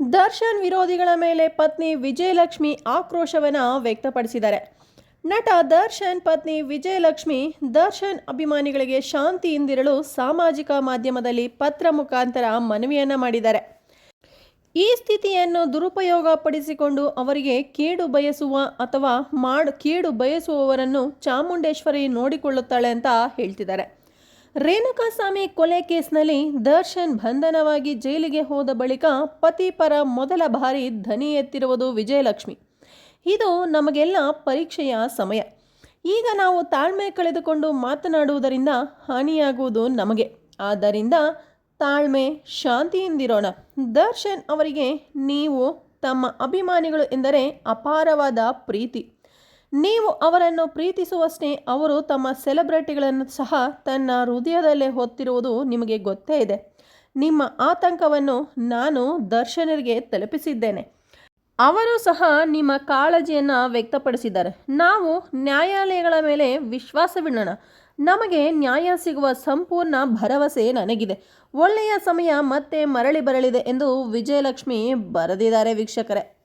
ದರ್ಶನ್ ವಿರೋಧಿಗಳ ಮೇಲೆ ಪತ್ನಿ ವಿಜಯಲಕ್ಷ್ಮಿ ಆಕ್ರೋಶವನ್ನು ವ್ಯಕ್ತಪಡಿಸಿದ್ದಾರೆ. ನಟ ದರ್ಶನ್ ಪತ್ನಿ ವಿಜಯಲಕ್ಷ್ಮಿ ದರ್ಶನ್ ಅಭಿಮಾನಿಗಳಿಗೆ ಶಾಂತಿಯಿಂದಿರಲು ಸಾಮಾಜಿಕ ಮಾಧ್ಯಮದಲ್ಲಿ ಪತ್ರ ಮುಖಾಂತರ ಮನವಿಯನ್ನು ಮಾಡಿದ್ದಾರೆ. ಈ ಸ್ಥಿತಿಯನ್ನು ದುರುಪಯೋಗಪಡಿಸಿಕೊಂಡು ಅವರಿಗೆ ಕೇಡು ಬಯಸುವ ಅಥವಾ ಮಾಡ್, ಕೇಡು ಬಯಸುವವರನ್ನು ಚಾಮುಂಡೇಶ್ವರಿ ನೋಡಿಕೊಳ್ಳುತ್ತಾಳೆ ಅಂತ ಹೇಳ್ತಿದ್ದಾರೆ. ರೇಣುಕಾಸ್ವಾಮಿ ಕೊಲೆ ಕೇಸ್ನಲ್ಲಿ ದರ್ಶನ್ ಬಂಧನವಾಗಿ ಜೈಲಿಗೆ ಹೋದ ಬಳಿಕ ಪತಿ ಪರ ಮೊದಲ ಬಾರಿ ಧ್ವನಿ ಎತ್ತಿರುವುದು ವಿಜಯಲಕ್ಷ್ಮಿ. ಇದು ನಮಗೆಲ್ಲ ಪರೀಕ್ಷೆಯ ಸಮಯ. ಈಗ ನಾವು ತಾಳ್ಮೆ ಕಳೆದುಕೊಂಡು ಮಾತನಾಡುವುದರಿಂದ ಹಾನಿಯಾಗುವುದು ನಮಗೆ. ಆದ್ದರಿಂದ ತಾಳ್ಮೆ, ಶಾಂತಿಯಿಂದಿರೋಣ. ದರ್ಶನ್ ಅವರಿಗೆ ನೀವು ತಮ್ಮ ಅಭಿಮಾನಿಗಳು ಎಂದರೆ ಅಪಾರವಾದ ಪ್ರೀತಿ. ನೀವು ಅವರನ್ನು ಪ್ರೀತಿಸುವಷ್ಟೇ ಅವರು ತಮ್ಮ ಸೆಲೆಬ್ರಿಟಿಗಳನ್ನು ಸಹ ತನ್ನ ಹೃದಯದಲ್ಲೇ ಹೊತ್ತಿರುವುದು ನಿಮಗೆ ಗೊತ್ತೇ ಇದೆ. ನಿಮ್ಮ ಆತಂಕವನ್ನು ನಾನು ದರ್ಶನರಿಗೆ ತಲುಪಿಸಿದ್ದೇನೆ. ಅವರು ಸಹ ನಿಮ್ಮ ಕಾಳಜಿಯನ್ನು ವ್ಯಕ್ತಪಡಿಸಿದ್ದಾರೆ. ನಾವು ನ್ಯಾಯಾಲಯಗಳ ಮೇಲೆ ವಿಶ್ವಾಸವಿಡೋಣ ನಮಗೆ ನ್ಯಾಯ ಸಿಗುವ ಸಂಪೂರ್ಣ ಭರವಸೆ ನನಗಿದೆ. ಒಳ್ಳೆಯ ಸಮಯ ಮತ್ತೆ ಮರಳಿ ಬರಲಿದೆ ಎಂದು ವಿಜಯಲಕ್ಷ್ಮಿ ಬರೆದಿದ್ದಾರೆ ವೀಕ್ಷಕರೇ.